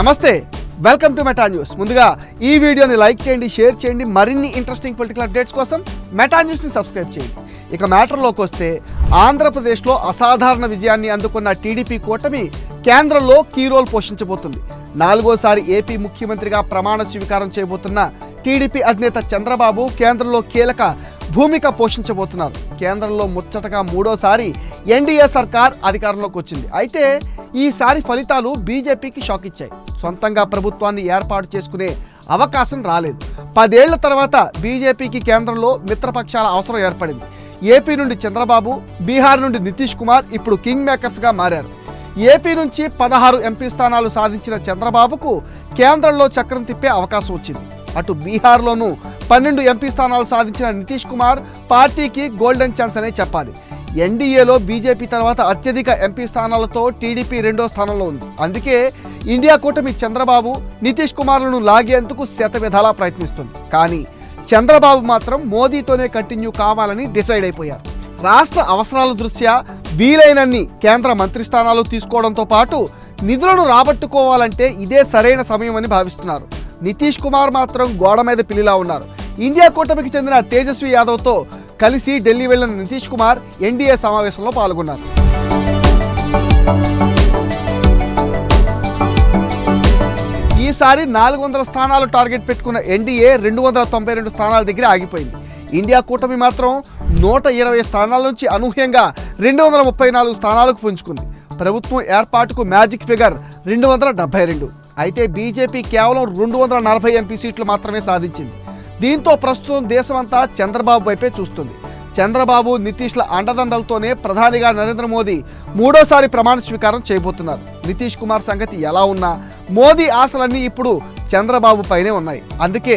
నమస్తే welcome to meta news ముందుగా ఈ వీడియోని లైక్ చేయండి షేర్ చేయండి మరిన్ని ఇంట్రెస్టింగ్ పొలిటికల్ అప్డేట్స్ కోసం మెటా న్యూస్ని సబ్స్క్రైబ్ చేయండి. ఇక మ్యాటర్లోకి వస్తే ఆంధ్రప్రదేశ్లో అసాధారణ విజయాన్ని అందుకున్న టీడీపీ కూటమి కేంద్రంలో కీ రోల్ పోషించబోతుంది. నాలుగోసారి ఏపీ ముఖ్యమంత్రిగా ప్రమాణ స్వీకారం చేయబోతున్న టీడీపీ అధినేత చంద్రబాబు కేంద్రంలో కీలక భూమిక పోషించబోతున్నారు. కేంద్రంలో ముచ్చటగా మూడోసారి ఎన్డీఏ సర్కార్ అధికారంలోకి వచ్చింది. అయితే ఈసారి ఫలితాలు బీజేపీకి షాక్ ఇచ్చాయి. సొంతంగా ప్రభుత్వాన్ని ఏర్పాటు చేసుకునే అవకాశం రాలేదు. పదేళ్ళ తర్వాత బీజేపీకి కేంద్రంలో మిత్రపక్షాల అవసరం ఏర్పడింది. ఏపీ నుండి చంద్రబాబు బీహార్ నుండి నితీష్ కుమార్ ఇప్పుడు కింగ్ మేకర్స్గా మారారు. ఏపీ నుంచి పదహారు ఎంపీ స్థానాలు సాధించిన చంద్రబాబుకు కేంద్రంలో చక్రం తిప్పే అవకాశం వచ్చింది. అటు బీహార్లోనూ పన్నెండు ఎంపీ స్థానాలు సాధించిన నితీష్ కుమార్ పార్టీకి గోల్డెన్ ఛాన్స్ అనే చెప్పాలి. ఎన్డీఏలో బీజేపీ తర్వాత అత్యధిక ఎంపీ స్థానాలతో టీడీపీ రెండో స్థానంలో ఉంది. అందుకే ఇండియా కూటమి చంద్రబాబు నితీష్ కుమార్లను లాగేందుకు శత విధాలా ప్రయత్నిస్తుంది. కానీ చంద్రబాబు మాత్రం మోదీతోనే కంటిన్యూ కావాలని డిసైడ్ అయిపోయారు. రాష్ట్ర అవసరాల దృష్ట్యా వీలైనన్ని కేంద్ర మంత్రి స్థానాలు తీసుకోవడంతో పాటు నిధులను రాబట్టుకోవాలంటే ఇదే సరైన సమయం అని భావిస్తున్నారు. నితీష్ కుమార్ మాత్రం గోడ మీద పిల్లిలా ఉన్నారు. ఇండియా కూటమికి చెందిన తేజస్వి యాదవ్తో కలిసి ఢిల్లీ వెళ్ళిన నితీష్ కుమార్ ఎన్డీఏ సమావేశంలో పాల్గొన్నారు. ఈసారి నాలుగు వందల స్థానాలు టార్గెట్ పెట్టుకున్న ఎన్డీఏ రెండు వందల తొంభై రెండు స్థానాల దగ్గర ఆగిపోయింది. ఇండియా కూటమి మాత్రం నూట ఇరవై స్థానాల నుంచి అనూహ్యంగా రెండు వందల ముప్పై నాలుగు స్థానాలకు పుంజుకుంది. ప్రభుత్వం ఏర్పాటుకు మ్యాజిక్ ఫిగర్ రెండు వందల డెబ్బై రెండు. అయితే బీజేపీ కేవలం రెండు వందల నలభై ఎంపీ సీట్లు మాత్రమే సాధించింది. దీంతో ప్రస్తుతం దేశమంతా చంద్రబాబు వైపే చూస్తుంది. చంద్రబాబు నితీష్ల అండదండలతోనే ప్రధానిగా నరేంద్ర మోదీ మూడోసారి ప్రమాణ స్వీకారం చేయబోతున్నారు. నితీష్ కుమార్ సంగతి ఎలా ఉన్నా మోదీ ఆశలన్నీ ఇప్పుడు చంద్రబాబు పైనే ఉన్నాయి. అందుకే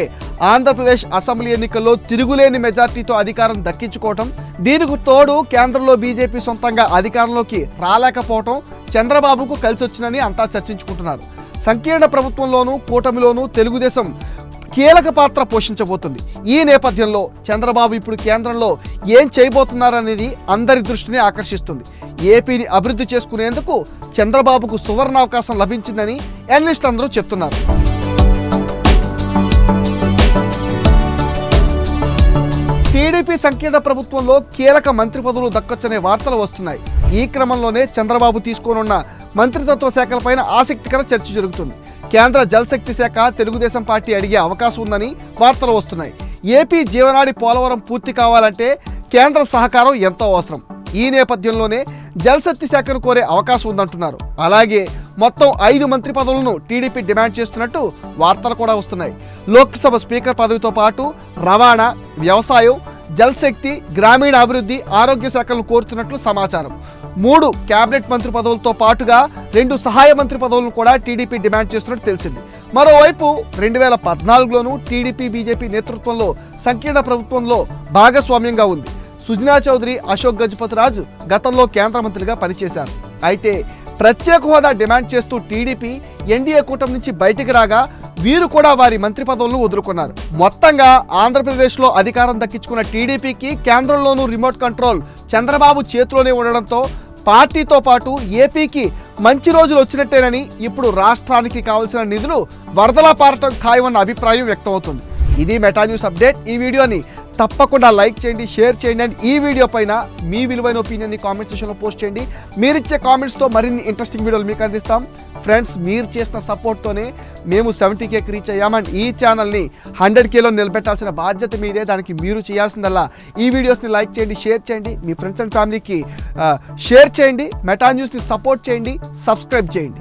ఆంధ్రప్రదేశ్ అసెంబ్లీ ఎన్నికల్లో తిరుగులేని మెజార్టీతో అధికారం దక్కించుకోవటం దీనికి తోడు కేంద్రంలో బీజేపీ సొంతంగా అధికారంలోకి రాలేకపోవటం చంద్రబాబుకు కలిసొచ్చినని అంతా చర్చించుకుంటున్నారు. సంకీర్ణ ప్రభుత్వంలోనూ కూటమిలోనూ తెలుగుదేశం కీలక పాత్ర పోషించబోతుంది. ఈ నేపథ్యంలో చంద్రబాబు ఇప్పుడు కేంద్రంలో ఏం చేయబోతున్నారనేది అందరి దృష్టిని ఆకర్షిస్తుంది. ఏపీని అభివృద్ధి చేసుకునేందుకు చంద్రబాబుకు సువర్ణ అవకాశం లభించిందని అనలిస్ట్ అందరూ చెప్తున్నారు. టీడీపీ సంకీర్ణ ప్రభుత్వంలో కీలక మంత్రి పదవులు దక్కొచ్చనే వార్తలు వస్తున్నాయి. ఈ క్రమంలోనే చంద్రబాబు తీసుకోనున్న మంత్రితత్వ శాఖలపైన ఆసక్తికర చర్చ జరుగుతుంది. కేంద్ర జలశక్తి శాఖ తెలుగుదేశం పార్టీ అడిగే అవకాశం ఉందని వార్తలు వస్తున్నాయి. ఏపీ జీవనాడి పోలవరం పూర్తి కావాలంటే కేంద్ర సహకారం ఎంతో అవసరం. ఈ నేపథ్యంలోనే జలశక్తి శాఖను కోరే అవకాశం ఉందంటున్నారు. అలాగే మొత్తం ఐదు మంత్రి పదవులను టీడీపీ డిమాండ్ చేస్తున్నట్టు వార్తలు కూడా వస్తున్నాయి. లోక్సభ స్పీకర్ పదవితో పాటు రవాణా వ్యవసాయం జలశక్తి గ్రామీణ అభివృద్ధి ఆరోగ్య శాఖలను కోరుతున్నట్లు సమాచారం. మూడు కేబినెట్ మంత్రి పదవులతో పాటుగా రెండు సహాయ మంత్రి పదవులను కూడా టీడీపీ డిమాండ్ చేస్తున్నట్టు తెలిసింది. మరోవైపు రెండు వేల పద్నాలుగులోనూ టీడీపీ బీజేపీ నేతృత్వంలో సంకీర్ణ ప్రభుత్వంలో భాగస్వామ్యంగా ఉంది. సుజనా చౌదరి అశోక్ గజపతి రాజు గతంలో కేంద్ర మంత్రిగా పనిచేశారు. అయితే ప్రత్యేక హోదా డిమాండ్ చేస్తూ టీడీపీ ఎన్డీఏ కూటమి నుంచి బయటికి రాగా వీరు కూడా వారి మంత్రి పదవులను వదులుకున్నారు. మొత్తంగా ఆంధ్రప్రదేశ్లో అధికారం దక్కించుకున్న టీడీపీకి కేంద్రంలోనూ రిమోట్ కంట్రోల్ చంద్రబాబు చేతిలోనే ఉండడంతో పార్టీతో పాటు ఏపీకి మంచి రోజులు వచ్చినట్టేనని ఇప్పుడు రాష్ట్రానికి కావలసిన నిధులు వరదలా పారటం ఖాయమన్న అభిప్రాయం వ్యక్తమవుతుంది. ఇది మెటా న్యూస్ అప్డేట్. ఈ వీడియోని తప్పకుండా లైక్ చేయండి షేర్ చేయండి అండ్ ఈ వీడియో పైన మీ విలువైన ఒపీనియన్ని కామెంట్ సెక్షన్లో పోస్ట్ చేయండి. మీరిచ్చే కామెంట్స్తో మరిన్ని ఇంట్రెస్టింగ్ వీడియోలు మీకు అందిస్తాం. ఫ్రెండ్స్ మీరు చేసిన సపోర్ట్తోనే మేము సెవెంటీ కేకి రీచ్ అయ్యామండ్ ఈ ఛానల్ని హండ్రెడ్ కేలో నిలబెట్టాల్సిన బాధ్యత మీదే. దానికి మీరు చేయాల్సిందల్లా. ఈ వీడియోస్ని లైక్ చేయండి షేర్ చేయండి మీ ఫ్రెండ్స్ అండ్ ఫ్యామిలీకి షేర్ చేయండి మెటా న్యూస్ని సపోర్ట్ చేయండి సబ్స్క్రైబ్ చేయండి.